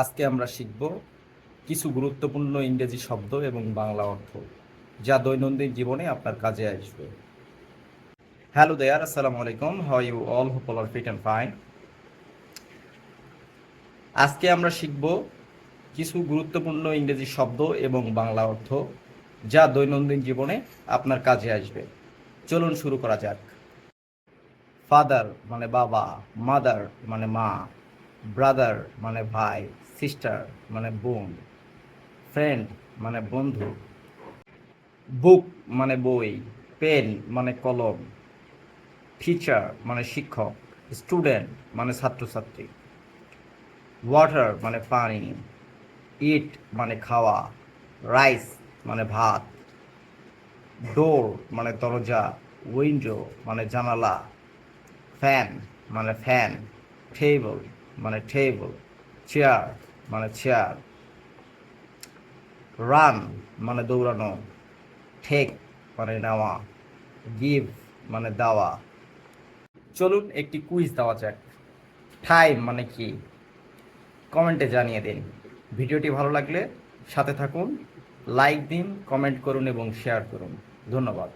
আজকে আমরা শিখব কিছু গুরুত্বপূর্ণ ইংরেজি শব্দ এবং বাংলা অর্থ, যা দৈনন্দিন জীবনে আপনার কাজে আসবে। হ্যালো দেয়ার আসসালামু আলাইকুম। How you all hope all fit and fine আজকে আমরা শিখব কিছু গুরুত্বপূর্ণ ইংরেজি শব্দ এবং বাংলা অর্থ, যা দৈনন্দিন জীবনে আপনার কাজে আসবে। চলুন শুরু করা যাক। ফাদার মানে বাবা মাদার মানে মা। ব্রাদার মানে ভাই সিস্টার মানে বোন ফ্রেন্ড মানে বন্ধু বুক মানে বই পেন মানে কলম টিচার মানে শিক্ষক স্টুডেন্ট মানে ছাত্রছাত্রী ওয়াটার মানে পানি ইট মানে খাওয়া রাইস মানে ভাত ডোর মানে দরজা উইন্ডো মানে জানালা ফ্যান মানে ফ্যান টেবল মানে টেবল চেয়ার মানে চেয়ার রান মানে দৌড়ানো ঠেক মানে নেওয়া গিভ মানে দেওয়া। চলুন একটি কুইজ দেওয়া যাক। টাইম মানে কি? কমেন্টে জানিয়ে দিন। ভিডিওটি ভালো লাগলে সাথে থাকুন লাইক দিন কমেন্ট করুন এবং শেয়ার করুন। ধন্যবাদ।